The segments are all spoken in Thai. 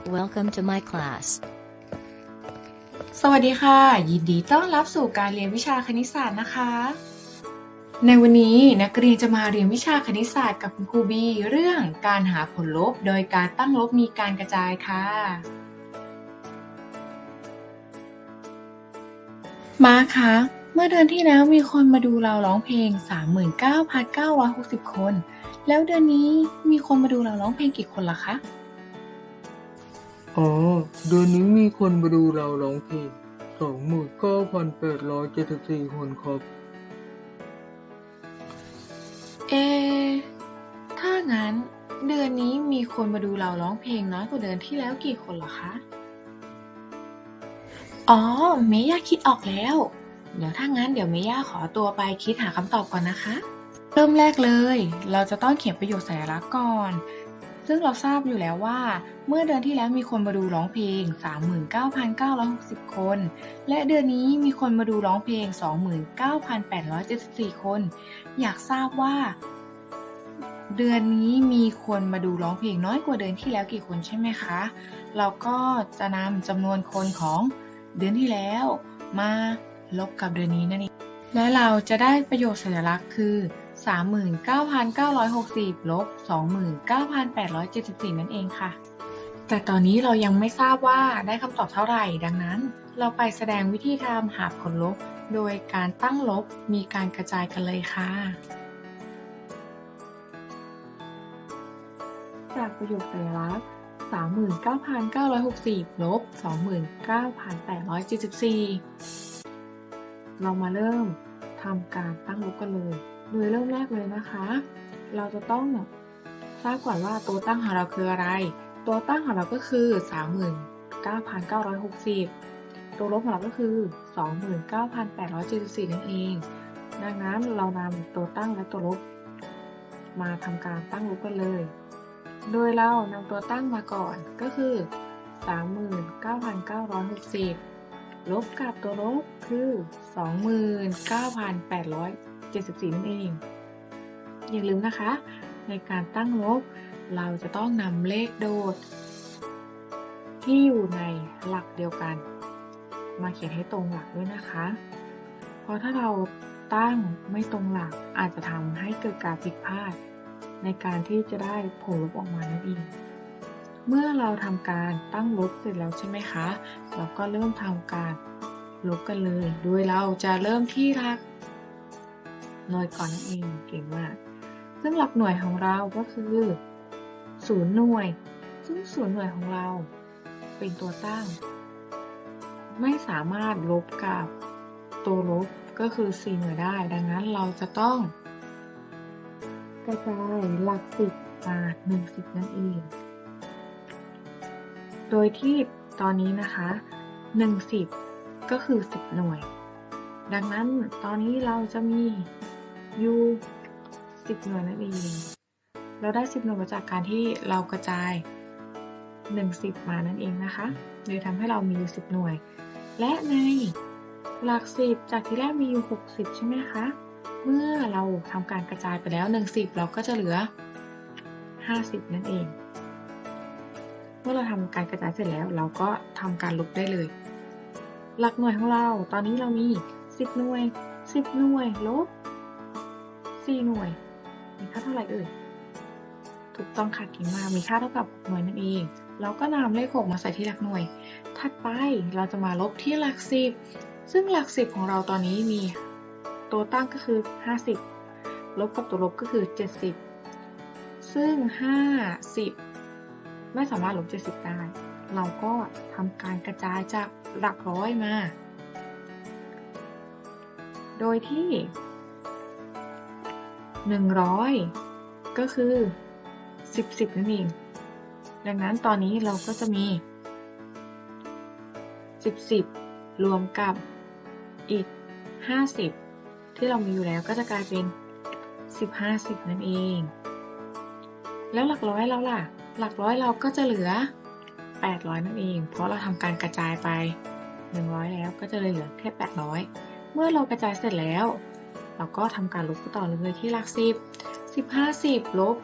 Welcome to my class. สวัสดีค่ะ ยินดีต้อนรับสู่การเรียนวิชาคณิตศาสตร์นะคะ ในวันนี้นักเรียนจะมาเรียนวิชาคณิตศาสตร์กับคุณครูบีเรื่องการหาผลลบ โดยการตั้งลบมีการกระจายค่ะ มาคะเมื่อเดือนที่แล้วมีคนมาดูเราร้องเพลง 39,960 คน แล้วเดือนนี้มีคนมาดูเราร้องเพลงกี่คนล่ะคะ อ๋อ เดือนนี้มีคนมาดูเราร้องเพลงสองหมื่นเก้าพันแปดร้อยเจ็ดสิบสี่คนครับ เอ ถ้างั้น เดือนนี้มีคนมาดูเราร้องเพลงน้อยกว่าเดือนที่แล้วกี่คนเหรอคะ อ๋อ เมย่าคิดออกแล้ว เดี๋ยวถ้างั้นเดี๋ยวเมย่าขอตัวไปคิดหาคำตอบก่อนนะคะ เริ่มแรกเลย เราจะต้องเขียนประโยคสัญลักษณ์ก่อน ซึ่งเราทราบอยู่แล้วว่า เมื่อเดือนที่แล้วมีคนมาดูร้องเพลง 39,960 คน และเดือนนี้มีคนมาดูร้องเพลง 29,874 คน อยากทราบว่า เดือนนี้มีคนมาดูร้องเพลงน้อยกว่าเดือนที่แล้วกี่คนใช่ไหมคะ เราก็จะนำจำนวนคนของเดือนที่แล้วมาลบกับเดือนนี้นั่นเองและเราจะได้ประโยชน์สัญลักษณ์คือ 39,960ลบ29,874 นั่นเองค่ะ แต่ตอนนี้เรายังไม่ทราบว่าได้คำตอบเท่าไหร่ ดังนั้น เราไปแสดงวิธีทำหาผลลบ โดยการตั้งลบมีการกระจายกันเลยค่ะ จากประโยคสัญลักษณ์39,960ลบ29,874 เรามาเริ่มทำการตั้งลบกันเลย โดยเริ่มแรกเลยนะคะ เราจะต้องทราบก่อนว่าตัวตั้งของเราคืออะไร ตัวตั้งของเราก็คือ 39,960 ตัวลบของเราก็คือ 29,874 นั่นเอง ดังนั้นเรานำตัวตั้งและตัวลบ มาทำการตั้งลบกันเลย โดยเรานำตัวตั้งมาก่อนก็คือ 39,960 ลบกับตัวลบคือ 74 นั่นเอง อย่าลืมนะคะ ในการตั้งลบเราจะต้องนำเลขโดด ที่อยู่ในหลักเดียวกัน มาเขียนให้ตรงหลักด้วยนะคะ เพราะถ้าเราตั้งไม่ตรงหลักอาจจะทำให้เกิดการผิดพลาด ในการที่จะได้ผลลบออกมานั่นเองเมื่อเราทำการตั้งลบเสร็จแล้วใช่ไหมคะ เราก็เริ่มทำการลบกันเลย โดยเราจะเริ่มที่หลัก หน่วยก่อนนั่นเองเก่งมาก ซึ่งหลักหน่วยของเราก็คือศูนย์หน่วย ซึ่งศูนย์หน่วยของเราเป็นตัวตั้ง ไม่สามารถลบกับตัวลบก็คือ 4 หน่วยได้ ดังนั้นเราจะต้อง กระจายหลักสิบมาหนึ่งสิบนั่นเอง โดยที่ตอนนี้นะคะหนึ่งสิบก็คือสิบหน่วย ดังนั้นตอนนี้เราจะมี อยู่สิบหน่วยนั่นเอง เราได้สิบหน่วยมาจากการที่เรากระจายหนึ่งสิบมานั่นเองนะคะ เลยทำให้เรามีอยู่สิบหน่วย และในหลักสิบจากที่แรกมีอยู่หกสิบใช่ไหมคะ เมื่อเราทำการกระจายไปแล้ว 1 0 เราก็จะเหลือ 50 นั่นเอง เมื่อเราทำการกระจายเสร็จแล้ว เราก็ทำการลบได้เลย หลักหน่วยของเรา ตอนนี้เรามี 10 หน่วย 10 หน่วยลบ 4 หน่วย มีค่าเท่าไหร่เอ่ย ถูกต้องค่ะเก่งมาก มีค่าเท่ากับหน่วยนั่นเอง เราก็นำเลข 6 มาใส่ที่หลักหน่วย ถัดไปเราจะมาลบที่หลัก 10 ซึ่งหลัก 10 ของเราตอนนี้มีตัวตั้งก็คือ 50 ลบกับตัวลบก็คือ 70 ซึ่ง 50 ไม่สามารถลบ 70 ได้ เราก็ทำการกระจายจากหลักร้อยมา โดยที่ 100 ก็คือ 10 10นั่นเอง ดังนั้นตอนนี้เราก็จะมี 10 10 รวมกับอีก 50 ที่เรามีอยู่แล้วก็จะกลายเป็น 10 50 นั่นเอง แล้วหลักร้อยเราล่ะ หลักร้อยเราก็จะเหลือ 800 นั่นเอง เพราะเราทำการกระจายไป 100 แล้วก็จะเหลือแค่ 800 เมื่อเรากระจายเสร็จแล้ว เราก็ทำการลบต่อเลยที่หลัก10 10 50ลบ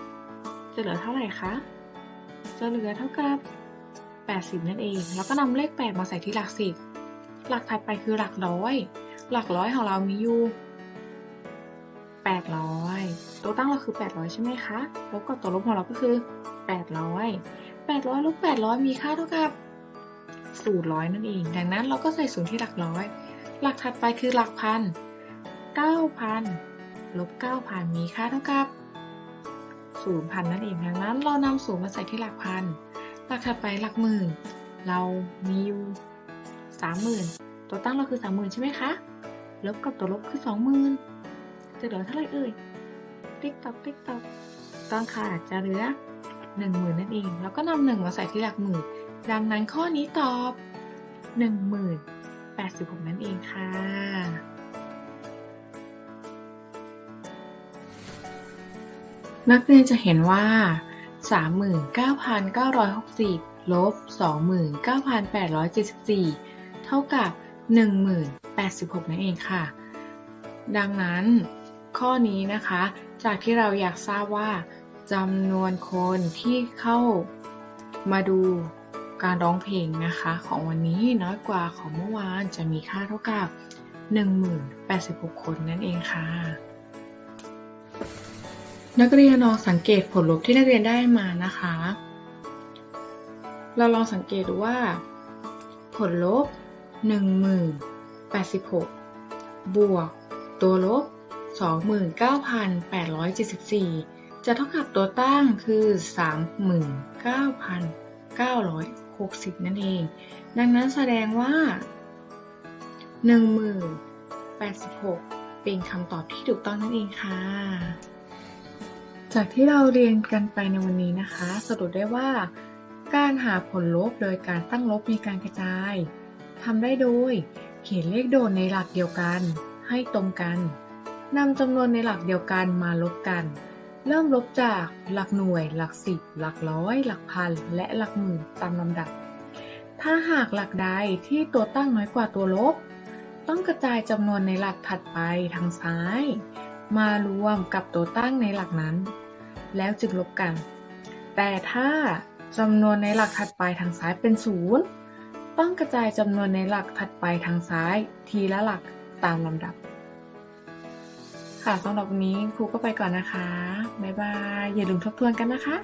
70จะเหลือเท่าไหร่คะ จะเหลือเท่ากับ80นั่นเอง แล้วก็นำเลข8มาใส่ที่หลักสิบหลักถัดไปคือหลักร้อย หลักร้อยของเรามีอยู่800ตัวตั้งเราคือ 800 ใช่ไหมคะลบกับตัวลบของเราก็คือ 800 800ลบ800 มีค่าเท่ากับศูนย์ร้อยนั่นเอง ดังนั้นเราก็ใส่ศูนย์ที่หลักร้อย หลักถัดไปคือหลักพัน เก้าพันลบเก้าพันมีค่าเท่ากับศูนย์พันนั่นเองดังนั้น เรานำศูนย์มาใส่ที่หลักพัน หลักถัดไปหลักหมื่น เรามีอยู่สามหมื่นตัวตั้งเราคือสามหมื่นใช่ไหมคะ ลบกับตัวลบคือสองหมื่นจะเหลือเท่าไหร่เอ่ย ติ๊กตอกติ๊กตอกต้องค่ะจะเหลือหนึ่งหมื่นนั่นเอง แล้วก็นำหนึ่งมาใส่ที่หลักหมื่น ดังนั้นข้อนี้ตอบ 10,086 นั่นเองค่ะ นักเรียนจะเห็นว่า 39,960 ลบ 29,874 เท่ากับ 10,086 นั่นเองค่ะ ดังนั้นข้อนี้นะคะ จากที่เราอยากทราบว่าจำนวนคนที่เข้ามาดูการร้องเพลงนะคะ ของวันนี้น้อยกว่าของเมื่อวานจะมีค่าเท่ากับ 1086 คนนั่นเองค่ะ นักเรียนลองสังเกตผลลบที่นักเรียนได้มานะคะ เราลองสังเกตดูว่า ผลลบ 1086 บวก ตัวลบ 29,874 จะเท่ากับตัวตั้งคือ 39,960 นั่นเอง ดังนั้นแสดงว่า 10,086 เป็นคำตอบที่ถูกต้องนั่นเองค่ะ จากที่เราเรียนกันไปในวันนี้นะคะ สรุปได้ว่า การหาผลลบโดยการตั้งลบมีการกระจายทำได้โดย เขียนเลขโดดในหลักเดียวกัน ให้ตรงกันนำจำนวนในหลักเดียวกันมาลบกัน เริ่มลบจากหลักหน่วย หลักสิบหลักร้อย หลักพัน และหลักหมื่นตามลำดับ ถ้าหากหลักใดที่ตัวตั้งน้อยกว่าตัวลบ ต้องกระจายจำนวนในหลักถัดไปทางซ้าย มารวมกับตัวตั้งในหลักนั้น แล้วจึงลบกัน แต่ถ้าจำนวนในหลักถัดไปทางซ้ายเป็นศูนย์ต้องกระจายจำนวนในหลักถัดไปทางซ้าย ทีละหลักตามลำดับ ค่ะสำหรับวันนี้ครูก็ไปก่อนนะคะ บ๊ายบาย อย่าลืมทบทวนกันนะคะ